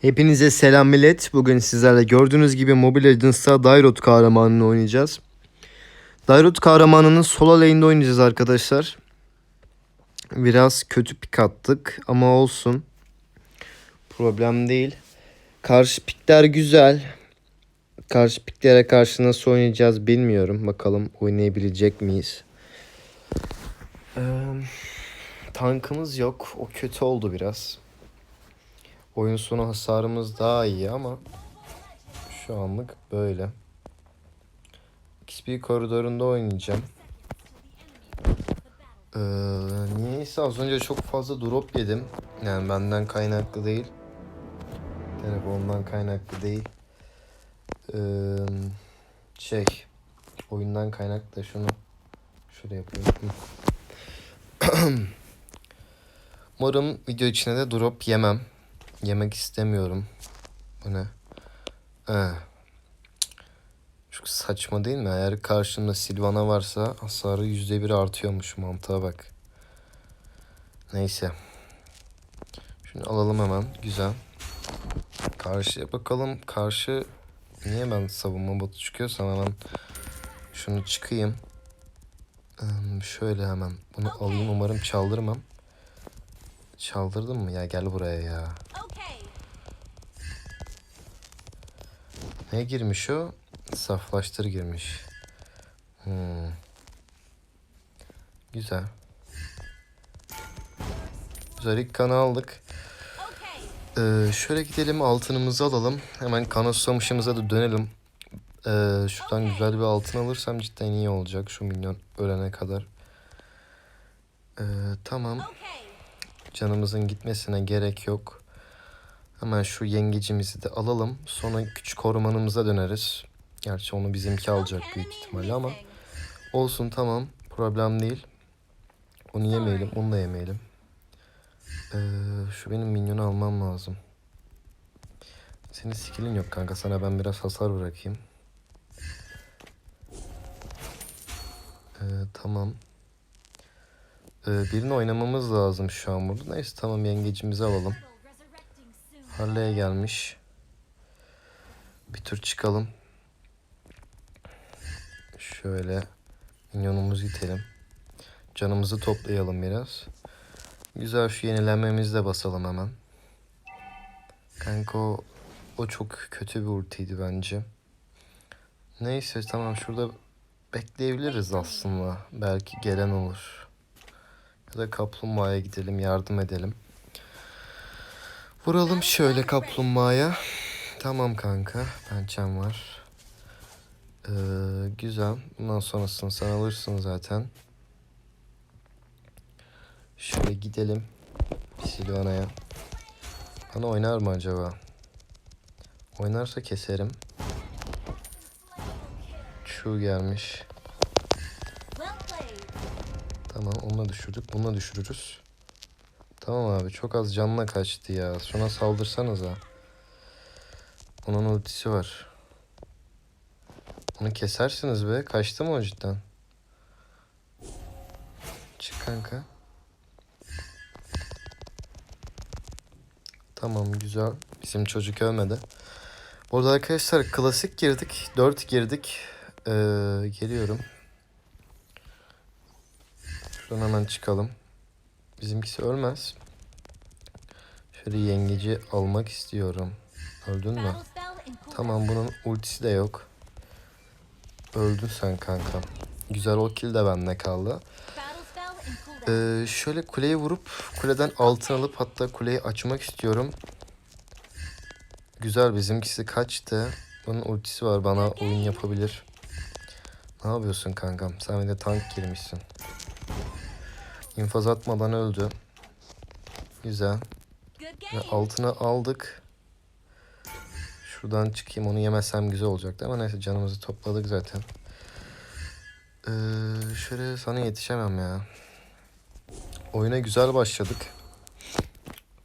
Hepinize selam millet. Bugün sizlerle gördüğünüz gibi Mobile Legends'ta Dairot kahramanını oynayacağız. Dairot kahramanının solo lane'de oynayacağız arkadaşlar. Biraz kötü pik attık ama olsun. Problem değil. Karşı pikler güzel. Karşı piklere karşı nasıl oynayacağız bilmiyorum. Bakalım oynayabilecek miyiz? Ee, tankımız yok. O kötü oldu biraz. Oyun sonu hasarımız daha iyi ama şu anlık böyle. XP koridorunda oynayacağım. Ee, niyeyse az önce çok fazla drop yedim. Yani benden kaynaklı değil. Telefondan kaynaklı değil. Ee, şey oyundan kaynaklı da şunu şuraya yapıyorum. Umarım video içinde de drop yemem. Yemek istemiyorum. Bu ne? Ee. Çok saçma değil mi? Eğer karşımda Silvana varsa hasarı %1 artıyormuş mantığa bak. Neyse. Şunu alalım hemen. Güzel. Karşıya bakalım. Karşı niye ben savunma botu çıkıyorsam hemen şunu çıkayım. Ee, şöyle hemen bunu alayım. Umarım çaldırmam. Çaldırdın mı? Ya gel buraya ya. Ne girmiş o? Saflaştır girmiş. Hmm. Güzel. Güzel ilk kanı aldık. Ee, şöyle gidelim altınımızı alalım. Hemen kanoslamışımıza da dönelim. Ee, şuradan güzel bir altın alırsam cidden iyi olacak şu milyon ölene kadar. Ee, tamam. Canımızın gitmesine gerek yok. Hemen şu yengecimizi de alalım. Sonra küçük ormanımıza döneriz. Gerçi onu bizimki alacak büyük ihtimalle ama olsun tamam. Problem değil. Onu yemeyelim, onu da yemeyelim. Ee, şu benim minyonu almam lazım. Senin skillin yok kanka. Sana ben biraz hasar bırakayım. Ee, tamam. Ee, birini oynamamız lazım şu an burada. Neyse tamam yengecimizi alalım. Harley'e gelmiş. Bir tur çıkalım. Şöyle minyonumuzu itelim. Canımızı toplayalım biraz. Güzel şu yenilenmemizi de basalım hemen. Kanka o, o çok kötü bir ultiydi bence. Neyse tamam şurada bekleyebiliriz aslında. Belki gelen olur. Ya da kaplumbağaya gidelim yardım edelim. Vuralım şöyle kaplumbağaya. Tamam kanka. Pençem var. Ee, güzel. Bundan sonrasını sen alırsın zaten. Şöyle gidelim. Silvana'ya. Bana oynar mı acaba? Oynarsa keserim. Şu gelmiş. Tamam onunla düşürdük. Bununla düşürürüz. Tamam abi çok az canına kaçtı ya. Şuna saldırsanıza. Onun ultisi var. Onu kesersiniz be. Kaçtı mı o cidden? Çık kanka. Tamam güzel. Bizim çocuk ölmedi. Burada arkadaşlar klasik girdik. 4 girdik. Ee, geliyorum. Şuradan hemen çıkalım. Bizimkisi ölmez. Şöyle yengeci almak istiyorum. Öldün mü? Tamam bunun ultisi de yok. Öldün sen kankam. Güzel o kill de bende kaldı. Ee, şöyle kuleyi vurup kuleden altın alıp hatta kuleyi açmak istiyorum. Güzel bizimkisi kaçtı. Bunun ultisi var bana oyun yapabilir. Ne yapıyorsun kankam? Sen bir de tank girmişsin. İnfaz atmadan öldü. Güzel. Ve game. altını aldık. Şuradan çıkayım onu yemesem güzel olacaktı ama neyse canımızı topladık zaten. Ee, şöyle sana yetişemem ya. Oyuna güzel başladık.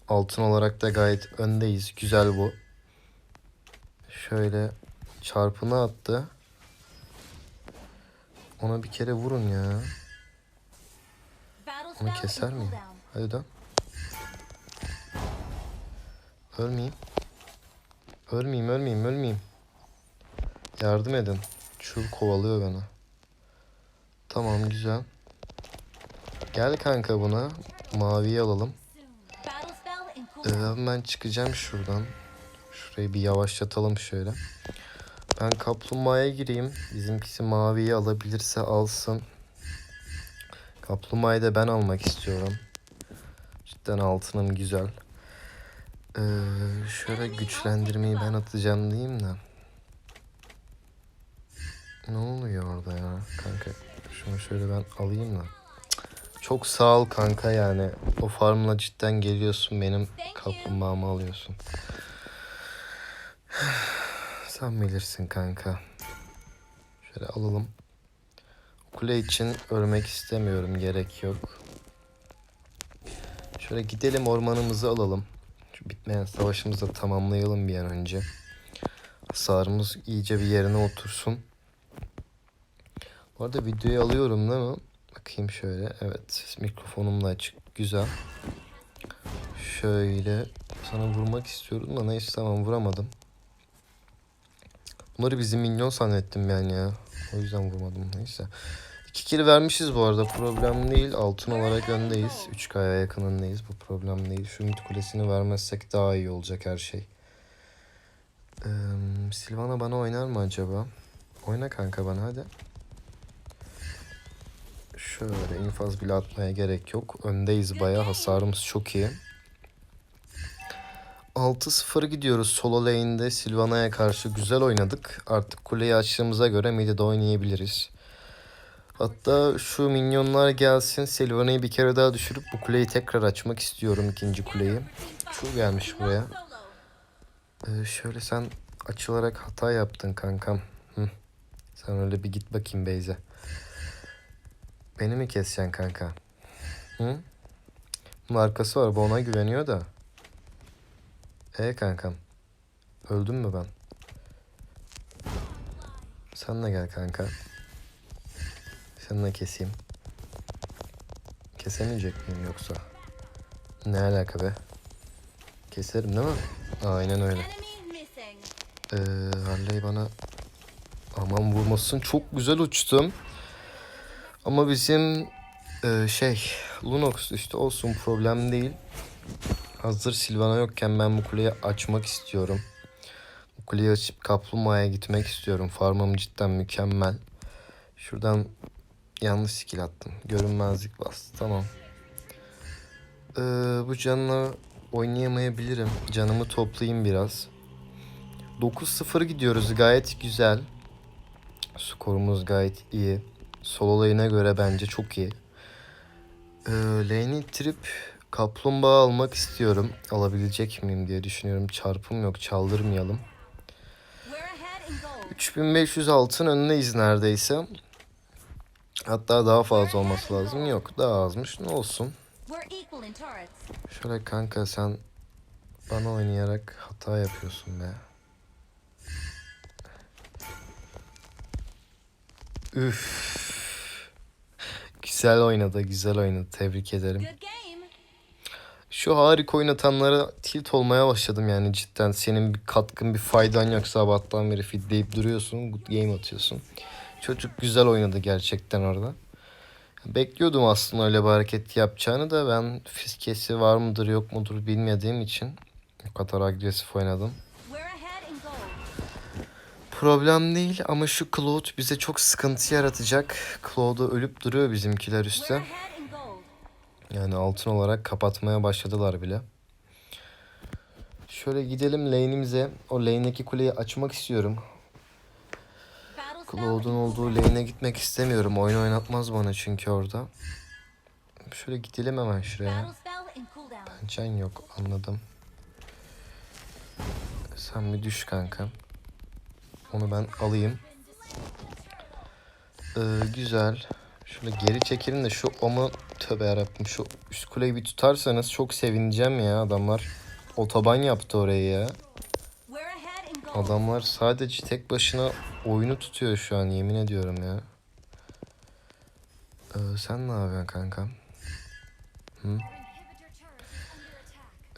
Altın olarak da gayet öndeyiz. Güzel bu. Şöyle çarpını attı. Ona bir kere vurun ya. And keser miyim? Hadi dön. Ölmeyeyim. Ölmeyeyim ölmeyeyim ölmeyeyim. Yardım edin. Çul kovalıyor beni. Tamam güzel. Gel kanka buna. Maviyi alalım. Ee, ben çıkacağım şuradan. Şurayı bir yavaşlatalım şöyle. Ben kaplumbağaya gireyim. Bizimkisi maviyi alabilirse alsın. Kaplumbağayı da ben almak istiyorum. Cidden altınım güzel. Ee, şöyle güçlendirmeyi ben atacağım diyeyim de. Ne oluyor orada ya kanka? Şunu şöyle ben alayım da. Çok sağ ol kanka yani. O farmla cidden geliyorsun benim kaplumbağamı alıyorsun. Sen bilirsin kanka. Şöyle alalım. Kule için ölmek istemiyorum. Gerek yok. Şöyle gidelim ormanımızı alalım. Şu bitmeyen savaşımızı da tamamlayalım bir an önce. Hasarımız iyice bir yerine otursun. Bu arada videoyu alıyorum değil mi? Bakayım şöyle. Evet mikrofonum da açık. Güzel. Şöyle sana vurmak istiyorum da neyse tamam vuramadım. Bunları bizim minyon zannettim ben ya. O yüzden vurmadım neyse. İki kill vermişiz bu arada problem değil. Altın olarak öndeyiz. 3K'ya yakınındayız. Bu problem değil. Şu mid kulesini vermezsek daha iyi olacak her şey. Ee, Silvana bana oynar mı acaba? Oyna kanka bana hadi. Şöyle infaz bile atmaya gerek yok. Öndeyiz bayağı. Hasarımız çok iyi. 6-0 gidiyoruz solo lane'de Silvana'ya karşı güzel oynadık. Artık kuleyi açtığımıza göre mid'de oynayabiliriz. Hatta şu minyonlar gelsin Silvana'yı bir kere daha düşürüp bu kuleyi tekrar açmak istiyorum ikinci kuleyi. Şu gelmiş buraya. Ee, şöyle sen açılarak hata yaptın kankam. Hı. Sen öyle bir git bakayım Beyze. Beni mi keseceksin kanka? Hı? Bunun var bu ona güveniyor da. E kankam. Öldüm mü ben? Sen de gel kanka. Seni de keseyim. Kesemeyecek miyim yoksa? Ne alaka be? Keserim değil mi? Aynen öyle. Ee, Harley bana aman vurmasın çok güzel uçtum. Ama bizim e, şey Lunox işte olsun problem değil. Hazır Silvana yokken ben bu kuleyi açmak istiyorum. Bu kuleyi açıp kaplumbağaya gitmek istiyorum. Farmım cidden mükemmel. Şuradan yanlış skill attım. Görünmezlik bastı. Tamam. Ee, bu canla oynayamayabilirim. Canımı toplayayım biraz. 9-0 gidiyoruz. Gayet güzel. Skorumuz gayet iyi. Solo lane'e göre bence çok iyi. Ee, lane'i ittirip kaplumbağa almak istiyorum. Alabilecek miyim diye düşünüyorum. Çarpım yok. Çaldırmayalım. We're ahead in gold. 3500 altın önüneyiz neredeyse. Hatta daha fazla olması lazım. Yok daha azmış. Ne olsun. Şöyle kanka sen bana oynayarak hata yapıyorsun be. Üf. Güzel oynadı, güzel oynadı. Tebrik ederim. Şu harika oynatanlara tilt olmaya başladım yani cidden. Senin bir katkın, bir faydan yok sabahtan beri feedleyip duruyorsun. Good game atıyorsun. Çocuk güzel oynadı gerçekten orada. Bekliyordum aslında öyle bir hareket yapacağını da ben fiskesi var mıdır yok mudur bilmediğim için o kadar agresif oynadım. Problem değil ama şu Claude bize çok sıkıntı yaratacak. Claude'u ölüp duruyor bizimkiler üstte. Yani altın olarak kapatmaya başladılar bile. Şöyle gidelim lane'imize. O lane'deki kuleyi açmak istiyorum. İn olduğu lane'e gitmek istemiyorum. Oyun oynatmaz bana çünkü orada. Şöyle gidelim hemen şuraya. Can yok anladım. Sen bir düş kanka. Onu ben alayım. Ee, güzel. Şöyle geri çekilin de şu omu tövbe yarabbim şu üst kuleyi bir tutarsanız çok sevineceğim ya adamlar. Otoban yaptı orayı ya. Adamlar sadece tek başına oyunu tutuyor şu an yemin ediyorum ya. Ee, sen ne yapıyorsun kankam? Hı?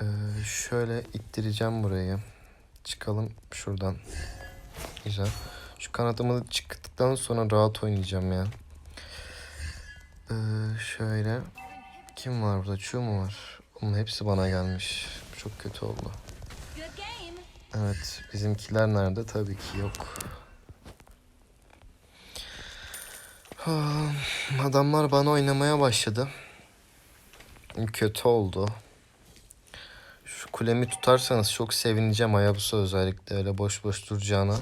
Ee, şöyle ittireceğim burayı. çıkalım şuradan. Güzel. Şu kanadımı çıktıktan sonra rahat oynayacağım ya. Ee, şöyle. Kim var burada? Chu mu var? Onun hepsi bana gelmiş. Çok kötü oldu. Evet. Bizimkiler nerede? Tabii ki yok. Adamlar bana oynamaya başladı. Kötü oldu. Şu kulemi tutarsanız çok sevineceğim Hayabusa özellikle öyle boş boş duracağına.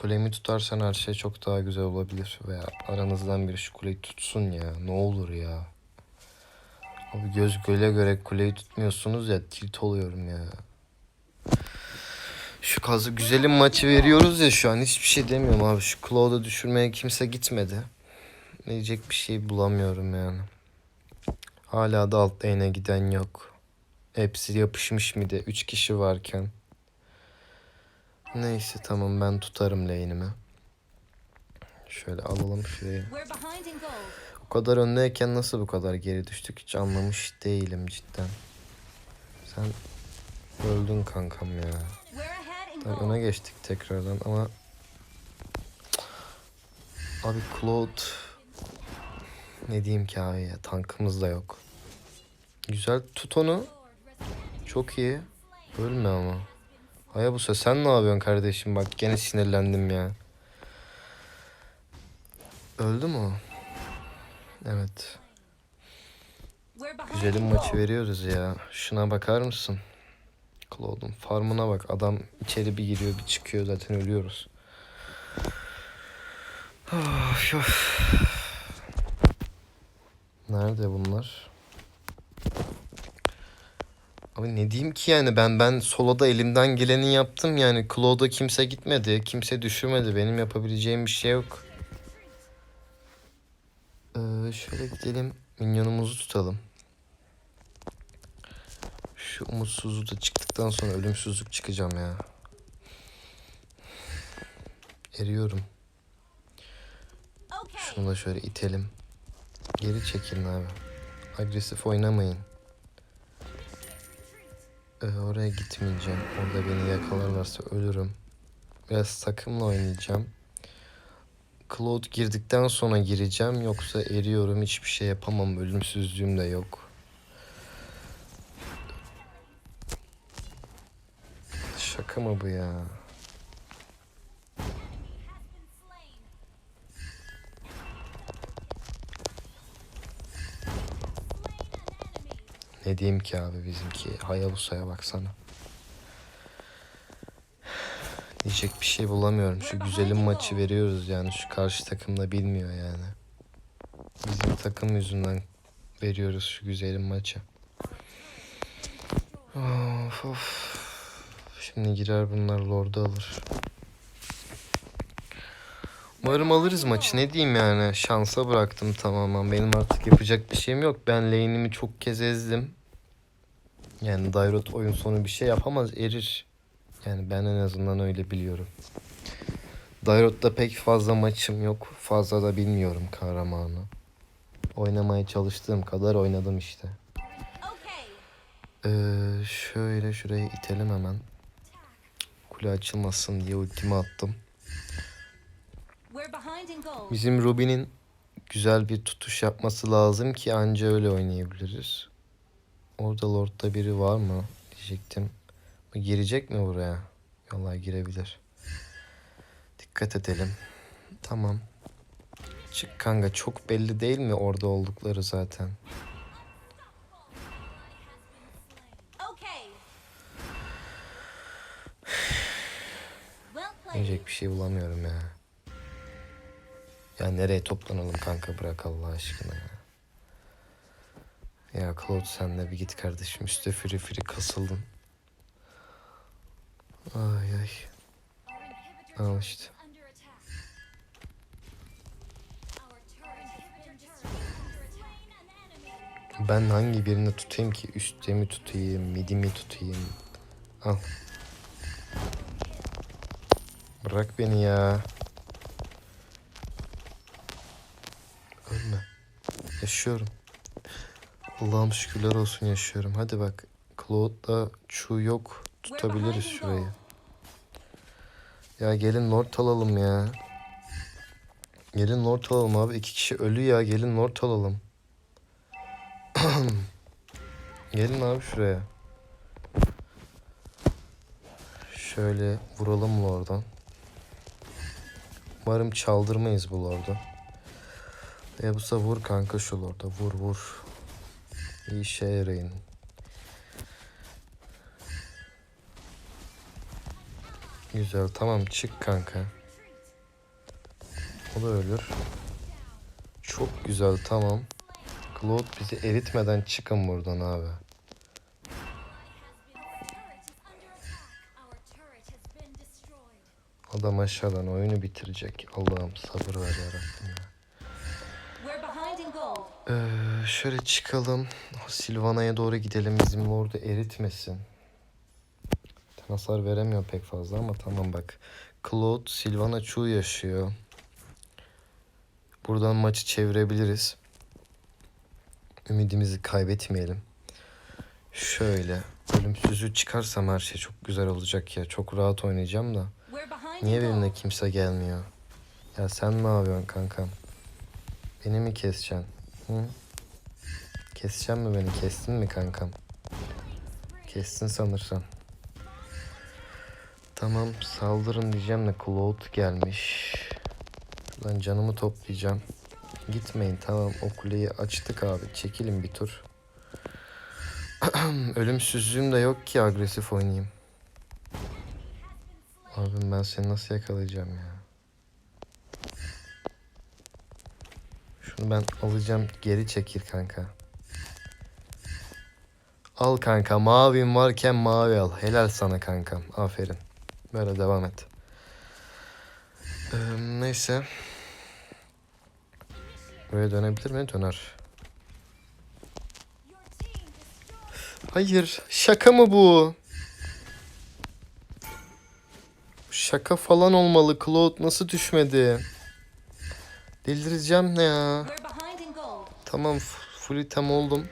Kulemi tutarsan her şey çok daha güzel olabilir. Veya aranızdan biri şu kuleyi tutsun ya. Ne olur ya. Abi göz göle göre kuleyi tutmuyorsunuz ya tilt oluyorum ya. Şu kazı güzelim maçı veriyoruz ya şu an hiçbir şey demiyorum abi. Şu Claude'u düşürmeye kimse gitmedi. Diyecek bir şey bulamıyorum yani. Hala da alt lane'e giden yok. Hepsi yapışmış mı de 3 kişi varken. Neyse tamam ben tutarım lane'imi. Şöyle alalım gold. O kadar öndeyken nasıl bu kadar geri düştük hiç anlamış değilim cidden. Sen öldün kankam ya. Gold. öne geçtik tekrardan ama abi Claude ne diyeyim ki abi ya tankımız da yok. Güzel tut onu. Çok iyi. Ölme ama. Hayabusa sen ne yapıyorsun kardeşim bak gene sinirlendim ya. Öldü mü? Evet. Güzelim maçı veriyoruz ya. Şuna bakar mısın? Claude'un farmına bak. Adam içeri bir giriyor bir çıkıyor zaten ölüyoruz. Of, of. Nerede bunlar? Abi ne diyeyim ki yani ben ben soloda elimden geleni yaptım yani Claude'a kimse gitmedi kimse düşürmedi benim yapabileceğim bir şey yok. Ee, şöyle gidelim minyonumuzu tutalım. Şu umutsuzluğu da çıktıktan sonra ölümsüzlük çıkacağım ya. Eriyorum. Şunu da şöyle itelim. Geri çekilin abi. Agresif oynamayın. Ee, oraya gitmeyeceğim. Orada beni yakalarlarsa ölürüm. Biraz takımla oynayacağım. Claude girdikten sonra gireceğim. Yoksa eriyorum. Hiçbir şey yapamam. Ölümsüzlüğüm de yok. Şaka mı bu ya? Ne diyeyim ki abi bizimki Hayabusa'ya baksana. Diyecek bir şey bulamıyorum. Şu güzelim maçı veriyoruz yani. Şu karşı takım da bilmiyor yani. Bizim takım yüzünden veriyoruz şu güzelim maçı. Of of. Şimdi girer bunlar Lord'u alır. Umarım alırız maçı. Ne diyeyim yani. Şansa bıraktım tamamen. Benim artık yapacak bir şeyim yok. Ben lane'imi çok kez ezdim. Yani Dairot oyun sonu bir şey yapamaz. Erir. Yani ben en azından öyle biliyorum. Dairot'ta pek fazla maçım yok. Fazla da bilmiyorum kahramanı. Oynamaya çalıştığım kadar oynadım işte. Ee, şöyle şuraya itelim hemen. Kule açılmasın diye ultimi attım. Bizim Ruby'nin güzel bir tutuş yapması lazım ki anca öyle oynayabiliriz. Orada Lord'da biri var mı diyecektim. Bu girecek mi buraya? Vallahi girebilir. Dikkat edelim. Tamam. Çık kanka çok belli değil mi orada oldukları zaten. Diyecek bir şey bulamıyorum ya. Ya nereye toplanalım kanka bırak Allah aşkına ya. Ya Claude sen de bir git kardeşim üstte firi firi kasıldın. Ay ay. Al işte. Ben hangi birini tutayım ki? Üstte mi tutayım, midi mi tutayım? Al. Bırak beni ya. Ölme. Yaşıyorum. Allah'ım şükürler olsun yaşıyorum. Hadi bak. Claude'da Chu yok. tutabiliriz şurayı. Ya gelin Lord alalım ya. Gelin Lord alalım abi. İki kişi ölü ya. Gelin Lord alalım. gelin abi şuraya. Şöyle vuralım Lord'dan. Umarım çaldırmayız bu Lord'u. Ebusa vur kanka şu Lord'a. Vur vur. İyi işe yarayın. Güzel tamam çık kanka. O da ölür. Çok güzel tamam. Claude bizi eritmeden çıkın buradan abi. Adam aşağıdan oyunu bitirecek. Allah'ım sabır ver yarabbim ya. Ee, şöyle çıkalım. Silvana'ya doğru gidelim. Bizim orada eritmesin. Hasar veremiyor pek fazla ama tamam bak. Claude Silvana Chu yaşıyor. Buradan maçı çevirebiliriz. Ümidimizi kaybetmeyelim. Şöyle. Ölümsüzü çıkarsam her şey çok güzel olacak ya. Çok rahat oynayacağım da. Niye benimle kimse gelmiyor? Ya sen ne yapıyorsun kankam? Beni mi keseceksin? Hı? Keseceksin mi beni? Kestin mi kankam? Kestin sanırsam. Tamam saldırın diyeceğim de Claude gelmiş. Ben canımı toplayacağım. Gitmeyin tamam o kuleyi açtık abi. Çekilin bir tur. Ölümsüzlüğüm de yok ki agresif oynayayım. Abim ben seni nasıl yakalayacağım ya? Şunu ben alacağım geri çekil kanka. Al kanka mavim varken mavi al. Helal sana kankam. Aferin. Böyle devam et. Ee, neyse. Buraya dönebilir mi? Döner. Hayır. Şaka mı bu? Şaka falan olmalı. Claude nasıl düşmedi? Delireceğim ne ya? Tamam full item oldum.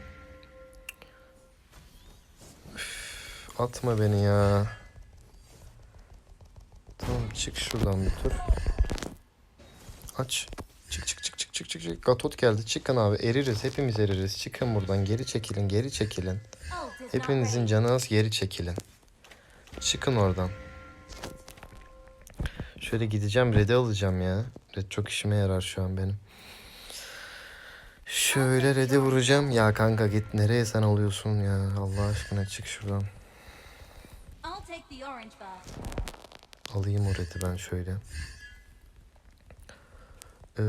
Atma beni ya. Tamam çık şuradan bir tur. Aç. Çık çık çık çık çık çık çık. Gatot geldi. Çıkın abi. Eririz. Hepimiz eririz. Çıkın buradan. Geri çekilin. Geri çekilin. Hepinizin canı az. Geri çekilin. Çıkın oradan. Şöyle gideceğim. Red'i alacağım ya. Red çok işime yarar şu an benim. Şöyle red'i vuracağım. Ya kanka git nereye sen alıyorsun ya. Allah aşkına çık şuradan. Alayım o red'i ben şöyle. Ee,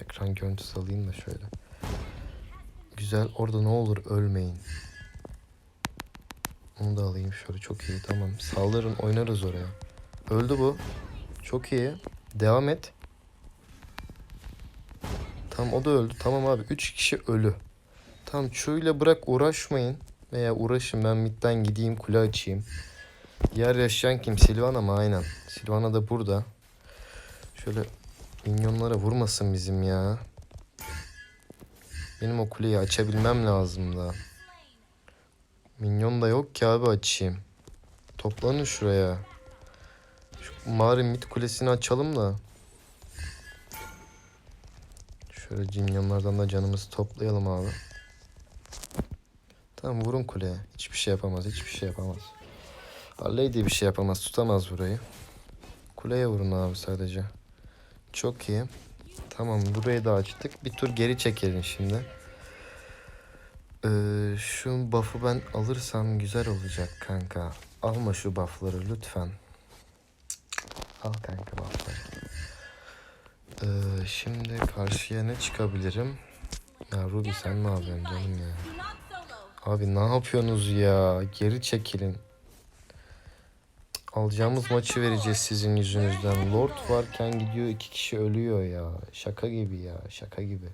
ekran görüntüsü alayım da şöyle. Güzel. Orada ne olur ölmeyin. Onu da alayım şöyle. Çok iyi. Tamam. Saldırın oynarız oraya. Öldü bu. Çok iyi. Devam et. Tamam o da öldü. Tamam abi. 3 kişi ölü. Tamam şöyle bırak uğraşmayın. Veya uğraşın ben midden gideyim kule açayım. Diğer yaşayan kim? Silvana mı? Aynen. Silvana da burada. Şöyle minyonlara vurmasın bizim ya. Benim o kuleyi açabilmem lazım da. Minyon da yok ki abi açayım. Toplanın şuraya. Şu mağara mid kulesini açalım da. Şöyle minyonlardan da canımızı toplayalım abi. Tamam vurun kuleye. Hiçbir şey yapamaz. Hiçbir şey yapamaz. Harley de bir şey yapamaz. Tutamaz burayı. Kuleye vurun abi sadece. Çok iyi. Tamam burayı da açtık. Bir tur geri çekelim şimdi. Ee, şu buff'ı ben alırsam güzel olacak kanka. Alma şu buff'ları lütfen. Al kanka buff'ları. Ee, şimdi karşıya ne çıkabilirim? Ya Ruby sen ne yapıyorsun canım ya? Abi ne yapıyorsunuz ya? Geri çekilin. Alacağımız maçı vereceğiz sizin yüzünüzden. Lord varken gidiyor iki kişi ölüyor ya. Şaka gibi ya. Şaka gibi.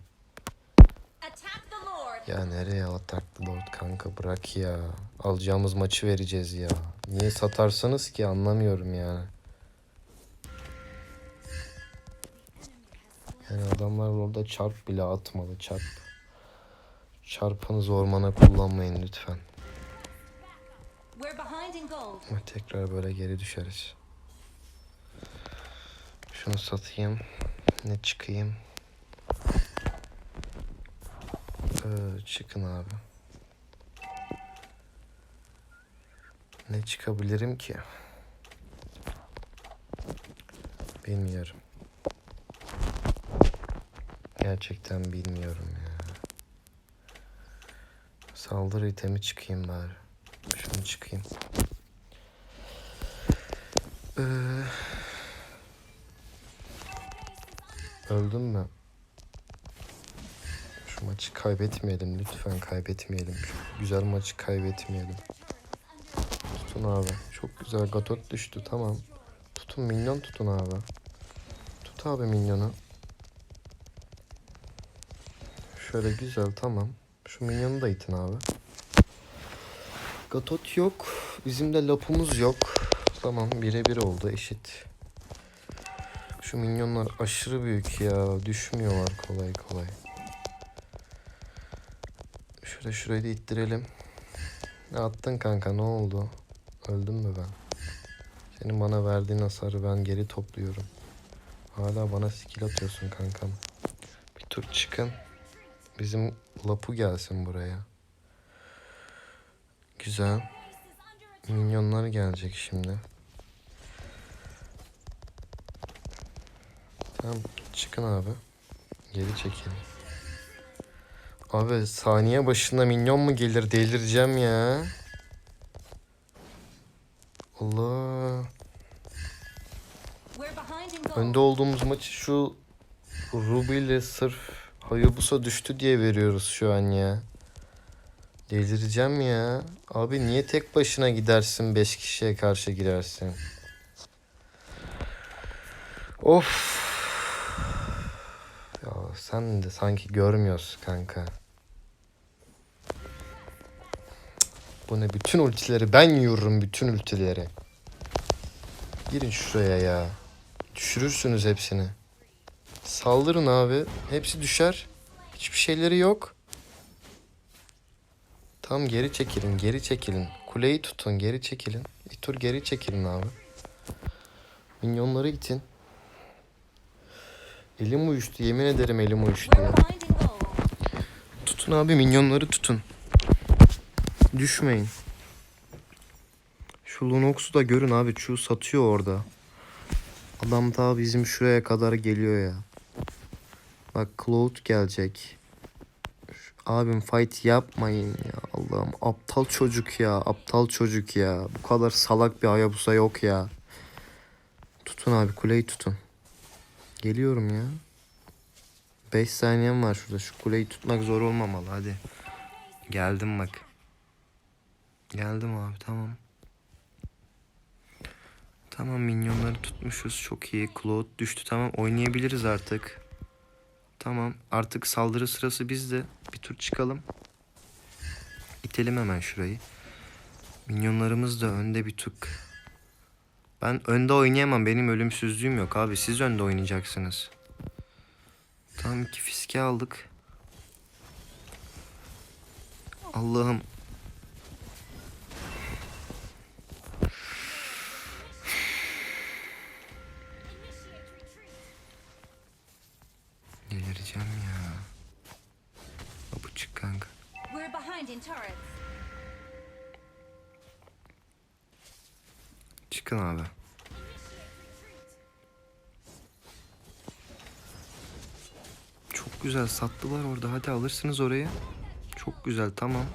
Ya nereye ataklı Lord kanka bırak ya. Alacağımız maçı vereceğiz ya. Niye satarsınız ki anlamıyorum yani. Yani adamlar orada çarp bile atmalı çarp. Çarpınızı ormana kullanmayın lütfen. Ama tekrar böyle geri düşeriz. Şunu satayım. Ne çıkayım? Ee, çıkın abi. Ne çıkabilirim ki? Bilmiyorum. Gerçekten bilmiyorum ya. Saldırı itemi çıkayım bari. Şunu çıkayım. Ee, öldüm mü? Şu maçı kaybetmeyelim lütfen kaybetmeyelim. Şu güzel maçı kaybetmeyelim. Tutun abi. Çok güzel gatot düştü tamam. Tutun minyon tutun abi. Tut abi minyonu. Şöyle güzel tamam. Şu minyonu da itin abi. Gatot yok. Bizim de lapumuz yok. Tamam birebir oldu eşit. Şu minyonlar aşırı büyük ya. Düşmüyorlar kolay kolay. Şöyle şurayı da ittirelim. Ne attın kanka ne oldu? Öldüm mü ben? Senin bana verdiğin hasarı ben geri topluyorum. Hala bana skill atıyorsun kankam. Bir tur çıkın. Bizim lapu gelsin buraya. Güzel. Minyonlar gelecek şimdi. Tamam çıkın abi. Geri çekilin. Abi saniye başına minyon mu gelir delireceğim ya. Allah. Önde olduğumuz maçı şu Ruby ile sırf Hayabusa düştü diye veriyoruz şu an ya. Delireceğim ya. Abi niye tek başına gidersin 5 kişiye karşı girersin? Of. Ya sen de sanki görmüyorsun kanka. Bu ne bütün ultileri ben yiyorum bütün ultileri. Girin şuraya ya. Düşürürsünüz hepsini. Saldırın abi. Hepsi düşer. Hiçbir şeyleri yok. Tam geri çekilin, geri çekilin. Kuleyi tutun, geri çekilin. Bir tur geri çekilin abi. Minyonları itin. Elim uyuştu, yemin ederim elim uyuştu ya. Tutun abi, minyonları tutun. Düşmeyin. Şu Lunox'u da görün abi, şu satıyor orada. Adam daha bizim şuraya kadar geliyor ya. Bak Cloud gelecek. Abim fight yapmayın ya Allah'ım. Aptal çocuk ya. Aptal çocuk ya. Bu kadar salak bir Hayabusa yok ya. Tutun abi kuleyi tutun. Geliyorum ya. 5 saniyem var şurada. Şu kuleyi tutmak zor olmamalı hadi. Geldim bak. Geldim abi tamam. Tamam minyonları tutmuşuz çok iyi. Claude düştü tamam oynayabiliriz artık. Tamam artık saldırı sırası bizde. Bir tur çıkalım. İtelim hemen şurayı. Minyonlarımız da önde bir tık. Ben önde oynayamam. Benim ölümsüzlüğüm yok abi. Siz önde oynayacaksınız. Tamam iki fiske aldık. Allah'ım. Delireceğim ya. Bu çık kanka. We're behind in turrets. Çıkın abi. Çok güzel sattılar orada. Hadi alırsınız orayı. Çok güzel tamam.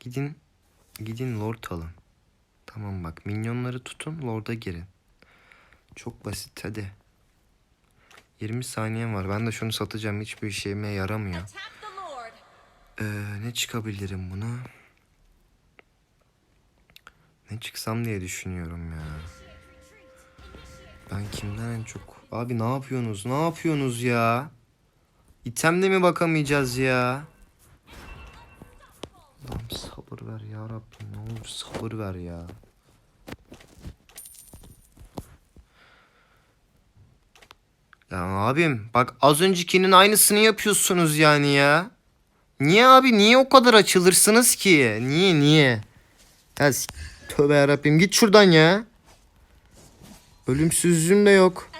Gidin. Gidin lord alın. Tamam bak minyonları tutun lord'a girin. Çok basit hadi. 20 saniyem var. Ben de şunu satacağım. Hiçbir işime yaramıyor. Ee, ne çıkabilirim buna? Ne çıksam diye düşünüyorum ya. Ben kimden en çok... Abi ne yapıyorsunuz? Ne yapıyorsunuz ya? İtemde mi bakamayacağız ya? Allah'ım sabır ver ya Rabbim. Ne olur sabır ver ya. Ya abim bak az öncekinin aynısını yapıyorsunuz yani ya. Niye abi? Niye o kadar açılırsınız ki? Niye niye? Ya tövbe yarabbim git şuradan ya. Ölümsüzlüğüm de yok.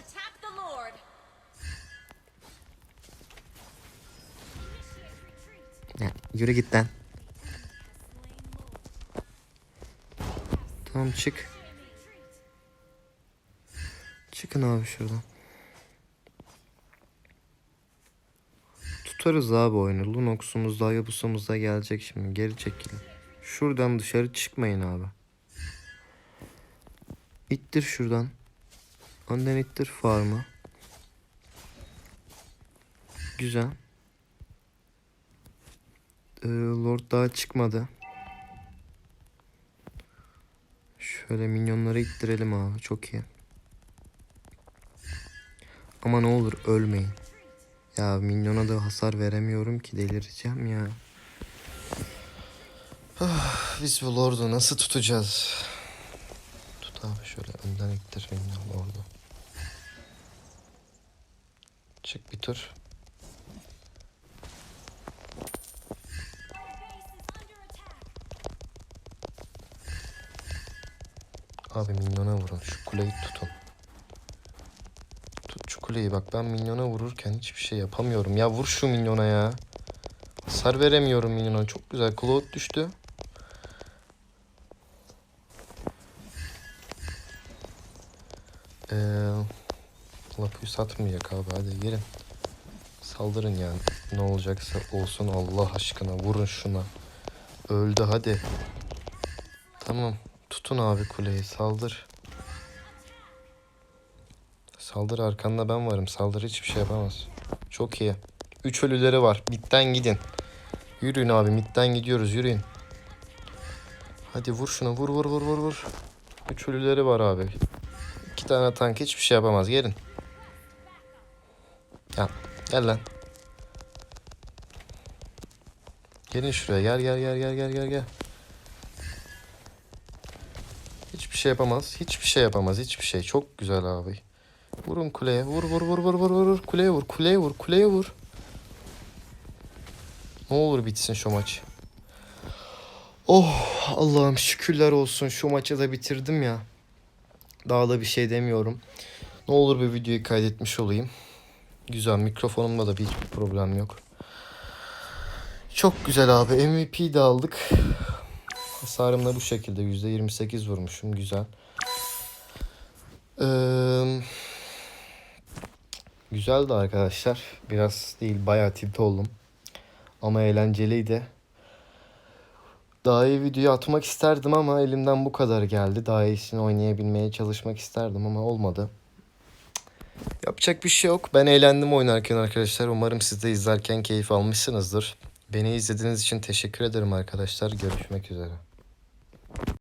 Ya, yürü git lan. Tamam çık. Çıkın abi şuradan. Tutarız abi oyunu. Lunox'umuz da Hayabusa'mız da gelecek şimdi. Geri çekilin. Şuradan dışarı çıkmayın abi. İttir şuradan. Önden ittir farmı. Güzel. Ee, Lord daha çıkmadı. Şöyle minyonları ittirelim abi. Çok iyi. Ama ne olur ölmeyin. Ya minyona da hasar veremiyorum ki delireceğim ya. Ah, Biz bu Lord'u nasıl tutacağız? Tut abi şöyle önden ittir minyon Lord'u. Çık bir tur. Abi minyona vurun. Şu kuleyi tutun. Kuleyi. Bak ben minyona vururken hiçbir şey yapamıyorum. Ya vur şu minyona ya. Hasar veremiyorum minyona. Çok güzel. Cloud düştü. Ee, Lapu'yu satmayacak abi. Hadi gelin. Saldırın yani. Ne olacaksa olsun Allah aşkına. Vurun şuna. Öldü hadi. Tamam. Tutun abi kuleyi. Saldır. Saldır arkanda ben varım. Saldır hiçbir şey yapamaz. Çok iyi. Üç ölüleri var. Midden gidin. Yürüyün abi. Midden gidiyoruz. Yürüyün. Hadi vur şuna. Vur vur vur vur vur. Üç ölüleri var abi. İki tane tank hiçbir şey yapamaz. Gelin. Gel. Gel lan. Gelin şuraya. Gel gel gel gel gel gel gel. Hiçbir şey yapamaz. Hiçbir şey yapamaz. Hiçbir şey. Çok güzel abi. Vurun kuleye. Vur vur vur vur vur vur. Kuleye vur. Kuleye vur. Kuleye vur. Ne olur bitsin şu maç. Oh Allah'ım şükürler olsun. Şu maçı da bitirdim ya. Daha da bir şey demiyorum. Ne olur bir videoyu kaydetmiş olayım. Güzel mikrofonumda da bir problem yok. Çok güzel abi. MVP de aldık. Hasarım bu şekilde. %28 vurmuşum. Güzel. Ee, güzeldi arkadaşlar. Biraz değil bayağı tilt oldum. Ama eğlenceliydi. Daha iyi video atmak isterdim ama elimden bu kadar geldi. Daha iyisini oynayabilmeye çalışmak isterdim ama olmadı. Yapacak bir şey yok. Ben eğlendim oynarken arkadaşlar. Umarım siz de izlerken keyif almışsınızdır. Beni izlediğiniz için teşekkür ederim arkadaşlar. Görüşmek üzere.